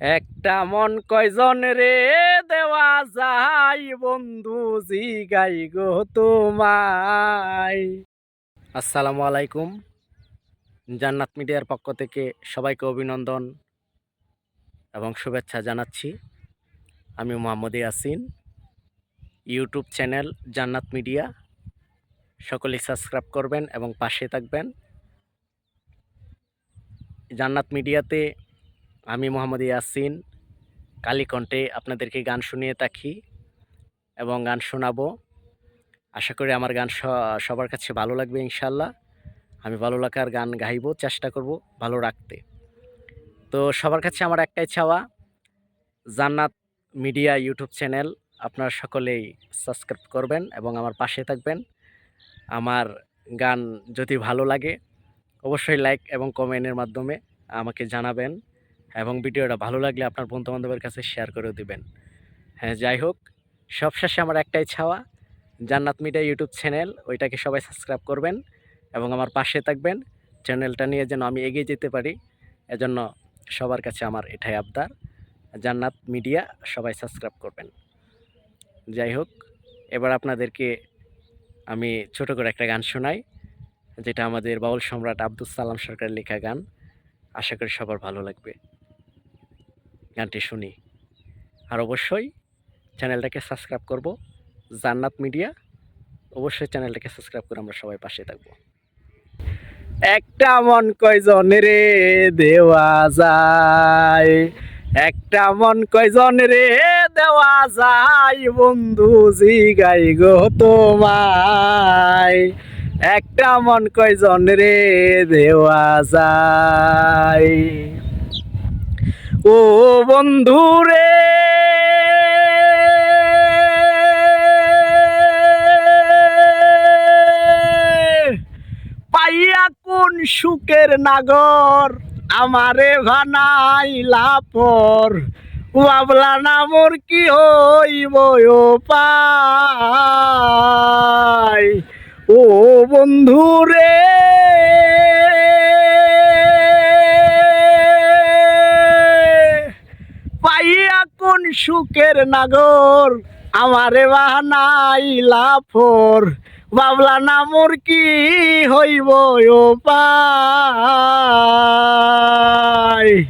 একটা মন কয়জন রে দেওয়া যায় বন্ধু জি গাই গো তোমায়। আসসালামু আলাইকুম। জান্নাত মিডিয়ার পক্ষ থেকে সবাইকে অভিনন্দন এবং শুভেচ্ছা জানাচ্ছি। আমি Mohammad Yasin, YouTube channel Jannat media. সকলেই সাবস্ক্রাইব করবেন এবং পাশে থাকবেন। জান্নাত মিডিয়াতে আমি মোহাম্মদ ইয়াসিন। কালীকণ্ঠে আপনাদেরকে গান শুনিয়ে থাকি এবং গান শোনাবো। আশা করি আমার গান সবার কাছে ভালো লাগবে ইনশাল্লাহ আমি ভালো লাগার গান গাইব, চেষ্টা করব ভালো রাখতে। তো সবার কাছে আমার একটাই চাওয়া, জান্নাত মিডিয়া ইউটিউব চ্যানেল আপনারা সকলেই সাবস্ক্রাইব করবেন এবং আমার পাশে থাকবেন। আমার গান যদি ভালো লাগে, অবশ্যই লাইক এবং কমেন্টের মাধ্যমে আমাকে জানাবেন। এবং ভিডিওটা ভালো লাগলে আপনার বন্ধু বান্ধবের কাছে শেয়ার করে দিবেন। হ্যাঁ যাই হোক, সবশেষে আমার একটাই ছাওয়া, জান্নাত মিডিয়া ইউটিউব চ্যানেল, ওইটাকে সবাই সাবস্ক্রাইব করবেন এবং আমার পাশে থাকবেন। চ্যানেলটা নিয়ে যেন আমি এগিয়ে যেতে পারি, এজন্য সবার কাছে আমার এটাই আবদার, জান্নাত মিডিয়া সবাই সাবস্ক্রাইব করবেন। যাই হোক, এবার আপনাদেরকে আমি ছোট করে একটা গান শোনাই, যেটা আমাদের বাউল সম্রাট আব্দুল সালাম সরকারের লেখা গান। আশা করি সবার ভালো লাগবে। গানটি শুনি। আর অবশ্যই চ্যানেলটাকে সাবস্ক্রাইব করব, জান্নাত মিডিয়া। অবশ্যই চ্যানেলটাকে সাবস্ক্রাইব করে আমরা সবাই পাশে থাকব। একটা মন কয়জন রে দেওয়া যায়? একটা মন কয়জন রে দেওয়া যায়? বন্ধু জি গাই গো তোমায়। একটা মন কয়জন রে দেওয়া যায়? ও বন্ধু রে। পাইয়া কোন সুখের নাগর? আমারে ভানাইলা পর। বাবলা নামর কি হইব পাই? ও বন্ধু কোন সুখের নাগর? আমারে বাহানাই লাফর বাবলা নামর কি হইব ও পাই?